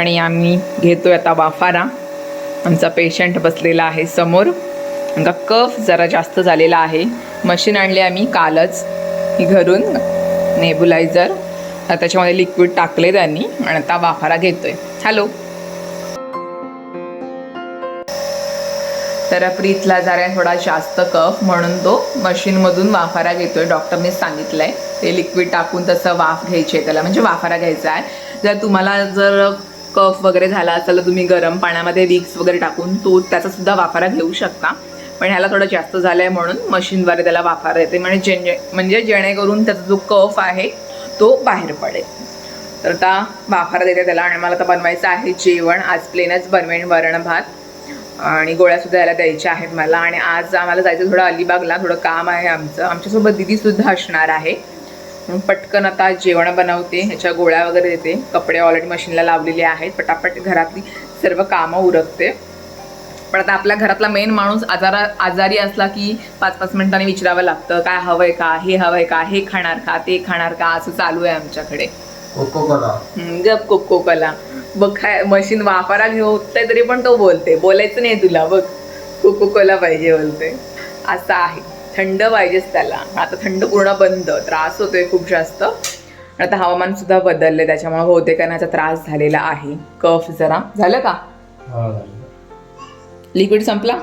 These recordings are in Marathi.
आणि आम्ही घेतोय आता वाफारा. आमचा पेशंट बसलेला आहे समोर. का कफ जरा जास्त झालेला आहे. मशीन आणली आम्ही कालच. ही घरून नेबुलायझर त्याच्यामध्ये लिक्विड टाकले त्यांनी आणि आता वाफारा घेतोय. हॅलो तर प्रीतला जरा थोडा जास्त कफ म्हणून तो मशीनमधून वाफारा घेतोय. डॉक्टरने सांगितलंय. ते लिक्विड टाकून तसं वाफ घ्यायची आहे त्याला. म्हणजे वाफारा घ्यायचा आहे. जर तुम्हाला जर कफ वगैरे झाला असेल तर तुम्ही गरम पाण्यामध्ये विक्स वगैरे टाकून तो त्याचा सुद्धा वाफारा घेऊ शकता. पण ह्याला थोडं जास्त झालं आहे म्हणून मशीनद्वारे त्याला वाफारा येते. म्हणजे जे म्हणजे जेणेकरून त्याचा जो कफ आहे तो बाहेर पडेल. तर आता वाफारा देते त्याला आणि मला आता बनवायचं आहे जेवण. आज प्लेनच बनवेन वरण भात आणि गोळ्यासुद्धा याला द्यायच्या आहेत मला. आणि आज आम्हाला जायचं थोडं अलिबागला. थोडं काम आहे आमचं. आमच्यासोबत दिदीसुद्धा असणार आहे. पटकन आता जेवण बनवते ह्याच्या गोळ्या वगैरे देते. कपडे ऑलरेडी मशीनला लावलेले आहेत. पटापट घरातली सर्व कामं उरकते. पण आता आपल्या घरातला मेन माणूस आजारा आजारी असला की पाच पाच मिनिटांनी विचारावं लागतं काय हवंय का? हे हवंय का? हे खाणार का? ते खाणार का? असं चालू आहे आमच्याकडे. गप कोको कला बघ काय मशीन वापरा घेतोय तरी पण तो बोलते बोलायचं नाही तुला बघ. कोको कोला पाहिजे बोलते असं आहे. थंड पाहिजेच त्याला. आता थंड पूर्ण बंद त्रास होतोय खूप जास्त. आता हवामान सुद्धा बदलले त्याच्यामुळे बहुतेकांना त्रास झालेला आहे. कफ जरा. झालं का? हा. लिक्विड संपला?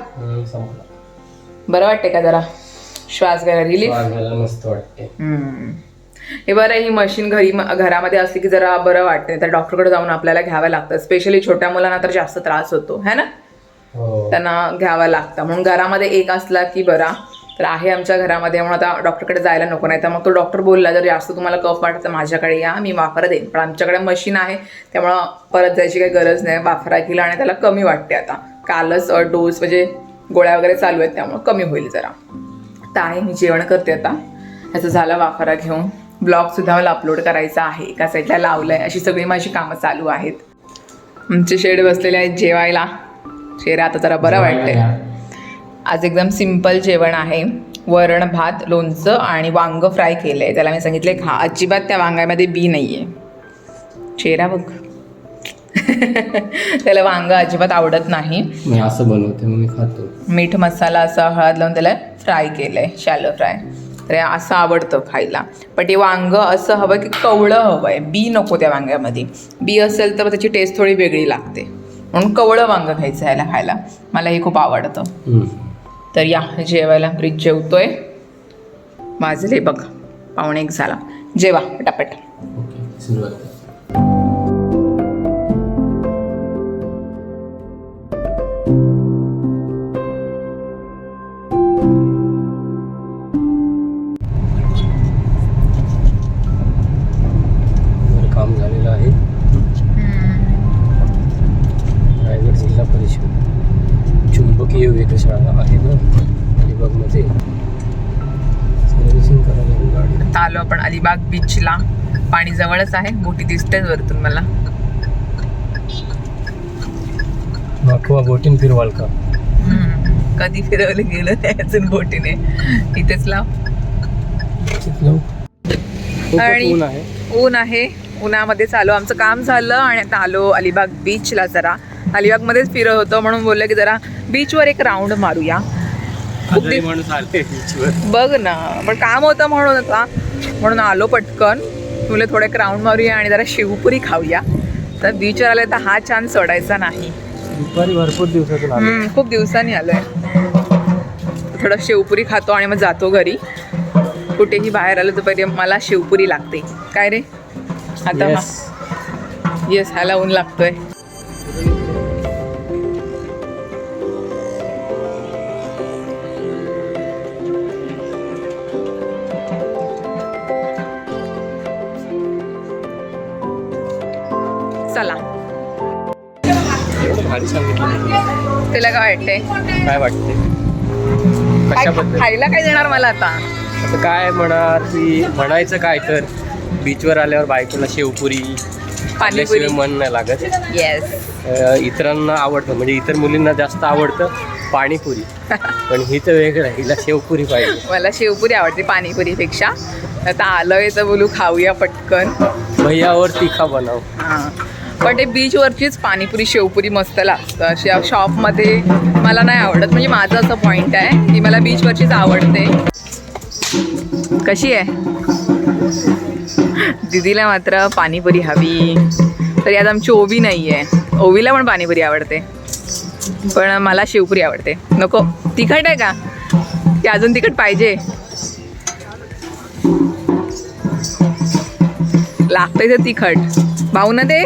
बरं वाटते का जरा? श्वास घ्यायला रिलीफ. हे बरं ही मशीन घरी घरामध्ये असली की जरा बरं वाटते तर डॉक्टरकडे जाऊन आपल्याला घ्यावं लागतं. स्पेशली छोट्या मुलांना तर जास्त त्रास होतो. है ना? हो. त्यांना घ्यावा लागतं. म्हणून घरामध्ये एक असला की बरा. तर आहे आमच्या घरामध्ये म्हणून आता डॉक्टरकडे जायला नको नाही तर मग तो डॉक्टर बोलला जर जास्त तुम्हाला कफ वाटत तर माझ्याकडे या मी वाफरा देईन. पण आमच्याकडे मशीन आहे त्यामुळं परत जायची काही गरज नाही वाफरा केला आणि त्याला कमी वाटते आता. कालच डोस म्हणजे गोळ्या वगैरे चालू आहेत त्यामुळं कमी होईल जरा. तर आहे मी जेवण करते आता. ह्याचं झालं वाफारा घेऊन. ब्लॉगसुद्धा मला अपलोड करायचा आहे एका साईडला लावलं आहे अशी सगळी माझी कामं चालू आहेत. आमचे शेड बसलेले आहेत जेवायला. शेरा आता जरा बरं वाटतंय. आज एकदम सिंपल जेवण आहे. वरण भात लोणचं आणि वांग फ्राय केलं आहे त्याला मी सांगितले खा अजिबात त्या वांग्यामध्ये बी नाही आहे चेहरा बघ. त्याला वांग अजिबात आवडत नाही. मी असं बनवते मग मी खातो. मीठ मसाला असा हळद लावून त्याला फ्राय केलं आहे शॅलो फ्राय तर असं आवडतं खायला. पण ते वांग असं हवं की कवळं हवं आहे बी नको त्या वांग्यामध्ये. बी असेल तर त्याची टेस्ट थोडी वेगळी लागते. म्हणून कवळं वांग घ्यायचं ह्याला खायला. मला हे खूप आवडतं. तर या जेवायला फ्रीज जेवतोय. वाजले बघ पाहुणे एक झाला. जेवा पटापट. अलिबाग बीचला. पाणी जवळच आहे. बोटी दिसते वरतून मला. बोटीन फिरवाल का. कधी फिरवलं गेलं नाही अजून बोटीने. इथेच लाव. आणि- ऊन आहे. उन्हामध्ये चालू आमचं काम झालं आणि आता आलो अलिबाग बीचला जरा. अलिबागमध्येच फिरत होतो म्हणून बोललं की जरा बीचवर एक राऊंड मारूया. आजारी माणूस आले बीचवर बघ ना पण काम होतं म्हणून आता. म्हणून आलो पटकन. तुला थोडं एक राऊंड मारूया आणि जरा शिवपुरी खाऊया. तर बीचवर आले तर हा छान सोडायचा नाही. दुपारी भरपूर दिवसातून आलो. हम्म, खूप दिवसांनी आलोय. थोडं शेवपुरी खातो आणि मग जातो घरी. कुठेही बाहेर आलो तर पहिले मला शिवपुरी लागते. काय रे? आता Yes. येस ह्याला ऊन लागतोय. भारी सांगितलं. तुला काय वाटतंय? काय वाटते कशाबद्दल? खायला काय देणार मला आता? आता काय म्हणा ती? म्हणायचं काय तर. बीचवर आल्यावर बायकोला शेवपुरी पाणीपुरी. खाल्ल्याशिवाय मन नाही लागत. येस इतरांना आवडतं. म्हणजे इतर मुलींना जास्त आवडतं पाणीपुरी. पण ही तर वेगळं हिला शेवपुरी पाहिजे. मला शेवपुरी आवडते पाणीपुरीपेक्षा. आता आलोय तर बोलू खाऊया पटकन. भैयावर तिखा बनव. हां. पण ते बीचवरचीच पाणीपुरी शेवपुरी मस्त लागतं. अशा शॉपमध्ये मला नाही आवडत. म्हणजे माझा असं पॉईंट आहे. की मला बीचवरचीच आवडते. कशी आहे? दिदीला मात्र पाणीपुरी हवी. तर यात आमची ओवी नाही आहे ओवीला पण पाणीपुरी आवडते. पण मला शेवपुरी आवडते. नको. तिखट आहे का? ती अजून तिखट पाहिजे. लागतंय तर तिखट. भाऊ ना ते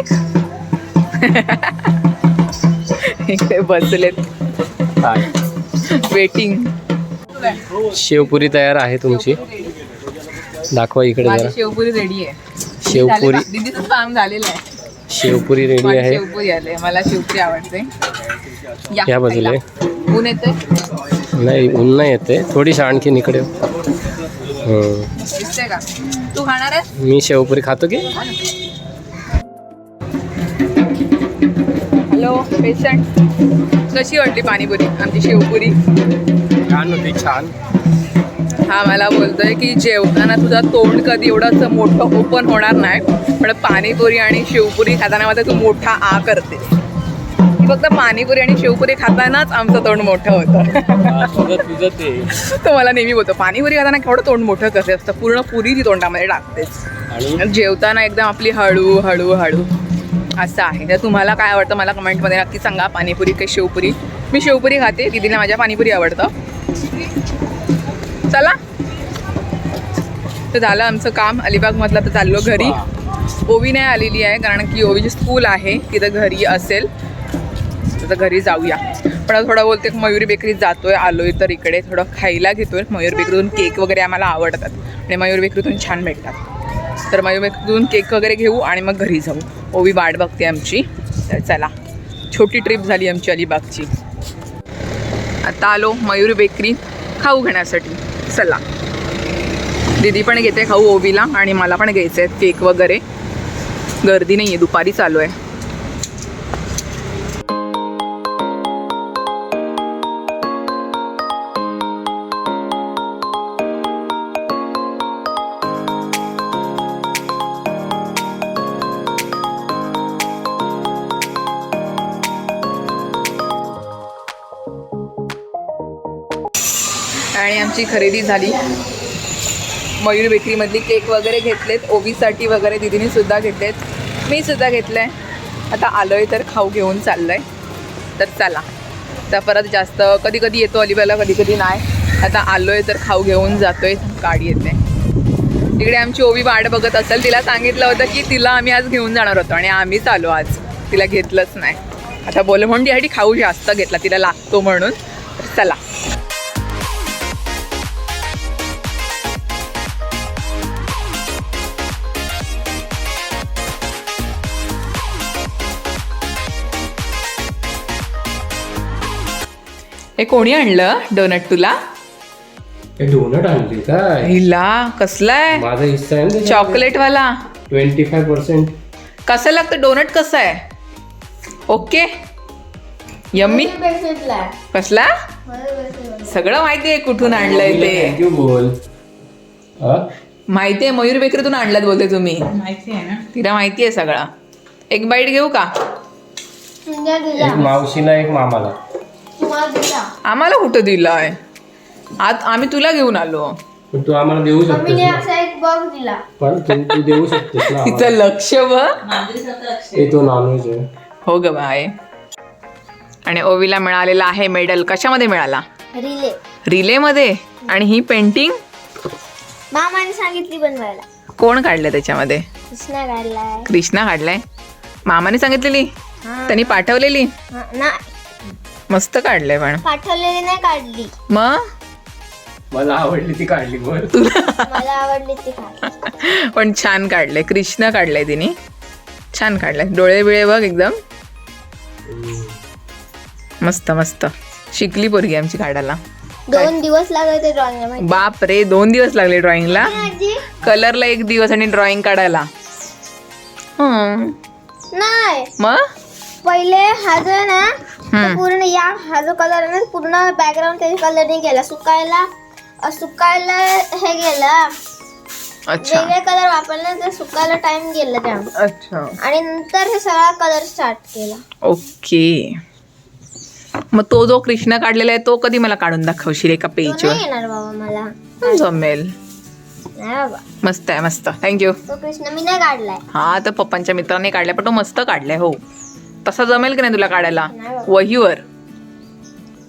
इकडे बसलेत. वेटिंग शेवपुरी तयार आहे तुमची. दाखवा इकडे जरा. शेवपुरी रेडी आहे. शेवपुरी दिदीचं काम झालेलं आहे. शेवपुरी रेडी आहे. शेवपुरी आले मला शेवपुरी आवडते. या बाजूला. ऊन येते नाही ऊन नाही येते थोडीशी आणखीन इकडे. तू खाणार मी शेवपुरी खातो की? पेशंट कशी वाटली पाणीपुरी? आमची शेवपुरी? छान होती छान. हा मला बोलतोय की जेवताना तुझा तोंड कधी एवढं असं मोठं ओपन होणार नाही पण पाणीपुरी आणि शेवपुरी खाताना मात्र तू मोठा आ करते फक्त पाणीपुरी आणि शेवपुरी खातानाच आमचं तोंड मोठं होतं. ते. मला नेहमी बोलतो पाणीपुरी खाताना केवढं तोंड मोठं कसं असतं पूर्ण पुरी ती तोंडामध्ये टाकतेस. जेवताना एकदम आपली हळू हळू हळू. असं आहे. तर तुम्हाला काय आवडतं मला कमेंटमध्ये नक्की सांगा. पाणीपुरी की शेवपुरी? मी शेवपुरी खाते. दिदीला माझ्या पाणीपुरी आवडतं. चला. तर झालं आमचं काम. अलिबागमधलं तर चाललो घरी. ओवी नाही आलेली आहे कारण की ओवीची स्कूल आहे. तिथं घरी असेल. तर घरी जाऊया. पण थोडं बोलते मयूरी बेकरीत जातोय. आलोय तर इकडे थोडं खायला घेतोय. मयूर बेकरीतून केक वगैरे आम्हाला आवडतात. आणि मयूर बेकरीतून छान भेटतात. तर मयूर बेकरीतून केक वगैरे घेऊ आणि मग घरी जाऊ. ओवी वाट बघते आमची. तर चला छोटी ट्रिप झाली आमची अलिबागची. आता आलो मयूर बेकरी खाऊ घेण्यासाठी. चला. दीदी पण घेते खाऊ ओवीला आणि मला पण घ्यायचं आहे केक वगैरे. गर्दी नाही आहे दुपारी चालू आहे. आणि आमची खरेदी झाली. मयूर बेकरीमधली केक वगैरे घेतलेत. ओवीसाठी वगैरे दिदीने सुद्धा घेतलेत. मी सुद्धा घेतलं आहे आता आलो आहे तर खाऊ घेऊन चाललं आहे तर चला. तर परत जास्त कधी कधी येतो अलिबागला कधी कधी नाही. आता आलो आहे तर खाऊ घेऊन जातो आहे गाडी येते. तिकडे आमची ओवी वाट बघत असेल. तिला सांगितलं होतं की तिला आम्ही आज घेऊन जाणार होतो आणि आम्हीच आलो आज. तिला घेतलंच नाही. आता बोल म्हणून खाऊ जास्त घेतला. तिला लागतो म्हणून. चला. हे कोणी आणलं? डोनट तुला? डोनट आणली काय? हिला? कसला आहे? माझा हिस्सा आहे ना चॉकलेट वाला ट्वेंटी फाय पर्सेंट. कसं लागतं? डोनट कसं आहे? ओके. यम्मी? कसला? सगळं माहिती आहे कुठून आणलंय ते. थँक्यू बोल. हा? माहिती आहे मयूर बेकरीतून आणल्यात बोलते तुम्ही. माहिती आहे ना. तिला माहिती आहे सगळं. एक बाईट घेऊ का? एक मावशीला एक मामाला. आम्हाला कुठं दिलाय? आत आम्ही तुला घेऊन आलो. पण तू आम्हाला देऊ शकतेस मम्मीने ना. असा एक बॉक्स दिला. पण तू तू देऊ शकतेस ना तिचं लक्ष व ते तो नॉनव्हेज आहे. हो ग बाय आणि ओवीला मिळालेला आहे मेडल. कशामध्ये मिळाला? रिले. रिलेमध्ये? आणि ही पेंटिंग मामाने सांगितली बनवायला. कोण काढलं त्याच्यामध्ये? कृष्णा काढलाय. कृष्णा काढलाय. मामाने सांगितलेली? हा. त्यांनी पाठवलेली? हा, नाही मस्त काढलंय पण. पाठवलेली नाही काढली. मग? मला आवडली ती काढली बर मला आवडली ती काढली. पण छान काढलंय. कृष्ण काढलंय तिने. छान काढलंय. डोळे बिळे बघ एकदम. मस्त मस्त. शिकली पोरगी आमची काढायला. दोन दिवस लागले ते ड्रॉइंगला माहिती. बाप रे दोन दिवस लागले ड्रॉइंगला आजी? कलरला एक दिवस आणि ड्रॉइंग काढायला. हं. नाही. मग? पहिले हा जो आहे ना. तो पूर्ण या हा जो कलर आहे ना पूर्ण बॅकग्राऊंड त्याच्या कलरने गेला सुकायला अ, सुकायला हे गेला. अच्छा. वेगळे कलर वापरले तर सुकायला टाइम गेला जाम अच्छा. आणि नंतर हे सगळा कलर स्टार्ट केला. ओके. मग तो जो कृष्ण काढलेला आहे तो कधी मला काढून दाखवशील एका तो पेजवर नाही येणार बाबा मला. जमेल. नाही बाबा. मस्त आहे मस्त. थँक्यू तो कृष्ण मी नाही काढलाय. हा तर पप्पांच्या मित्राने काढलाय पण तो मस्त काढलाय हो. तसा जमेल की नाही तुला काढायला? नाही बाबा. वहीवर.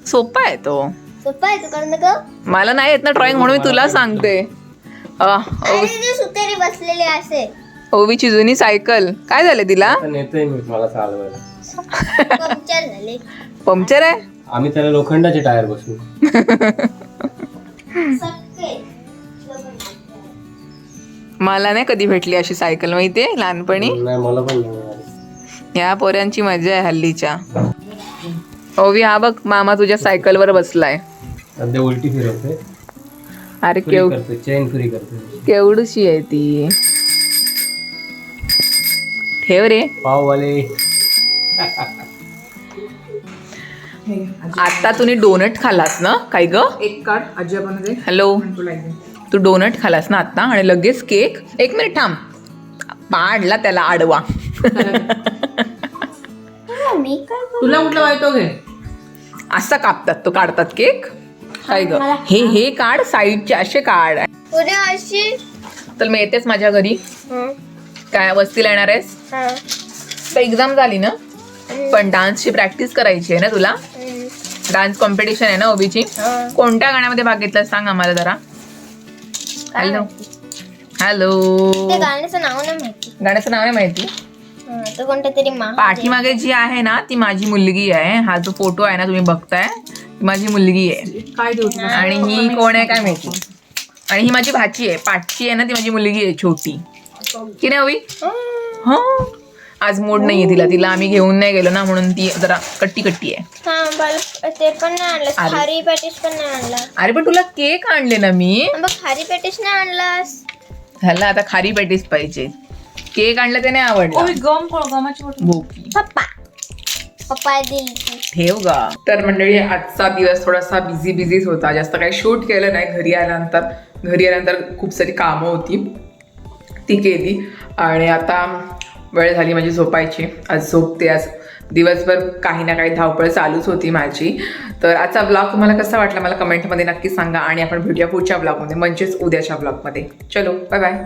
सोपा आहे तो. सोपा आहे तू करून का? मला नाही येत ना ड्रॉइंग म्हणून मी तुला सांगते. अ, आणि ते सुतेरी बसलेले असे. ओवीची जुनी सायकल. काय झालं तिला? आता नेतोय मी मला चालवायला. पंक्चर झाले. पंक्चर आहे? आम्ही त्याला लोखंडाचे टायर बसू सगळे मला नाही कधी भेटली अशी सायकल माहितीये? लहानपणी. नाही मला पण नाही. मिळाली. या पोऱ्यांची मजा आहे हल्लीच्या. ओवी हा बघ मामा तुझ्या सायकलवर बसलाय. सध्या उलटी फिरवते. अरे केव करते चेन फ्री करते. केवढूशी आहे ती. ठेव रे. पाववाले. आता तुम्ही डोनट खाल्लास ना? काय ग? एक आजी आपण दे. हॅलो. तू डोनट खालास ना आता? आणि लगेच केक एक मिनिट थांब. पाडला त्याला आडवा. मी काय तुला कुठला वाईट घे. असा कापतात तो काढतात केक. काय ग? हे हे काढ साईडचे असे काढ. पुढे अशी. तर मी येतेच माझ्या घरी. काय वस्तीला येणार आहेस? हं, तर एक्झाम झाली ना? पण डान्सची प्रॅक्टिस करायची आहे ना तुला? डान्स कॉम्पिटिशन आहे ना ओबीची? हं. कोणत्या गाण्यामध्ये भाग घेतला सांग आम्हाला जरा. हॅलो हॅलो ते गाण्याचं नाव नाही माहिती. गाण्याचं नाव नाही माहिती? तो कोणत्या तरी पाठीमागे जी आहे ना ती माझी मुलगी आहे. हा जो फोटो आहे ना तुम्ही बघताय माझी मुलगी आहे. काय आणि ही कोण आहे काय माहिती. आणि ही माझी भाची आहे. पाठची आहे ना ती माझी मुलगी आहे छोटी. की नाही हवी? हो. आज मूड नाहीये तिला. तिला आम्ही घेऊन नाही गेलो ना म्हणून ती जरा कट्टी कट्टी आहे. हा मला ते पण नाही आणलं. अरे. खारी पॅटिस पण नाही आणला. अरे पण तुला केक आणले ना मी. खारी पॅटिस नाही आणलास? ह्याला आता खारी पॅटीस पाहिजे. केक आणलं ते नाही आवडलं. गम गमाची पप्पा. पप्पा दिली. ठेव गा. तर मंडळी आजचा दिवस थोडासा बिझी बिझीच होता. जास्त काही शूट केलं नाही. घरी आल्यानंतर घरी आल्यानंतर खूप सारी कामं होती. ती केली. आणि आता वेळ झाली माझी झोपायची. आज झोपते. आज दिवसभर काही ना काही धावपळ चालूच होती माझी. तर आजचा ब्लॉग तुम्हाला कसा वाटला मला कमेंटमध्ये नक्की सांगा. आणि आपण भेटूया पुढच्या ब्लॉगमध्ये म्हणजेच उद्याच्या ब्लॉगमध्ये चलो बाय बाय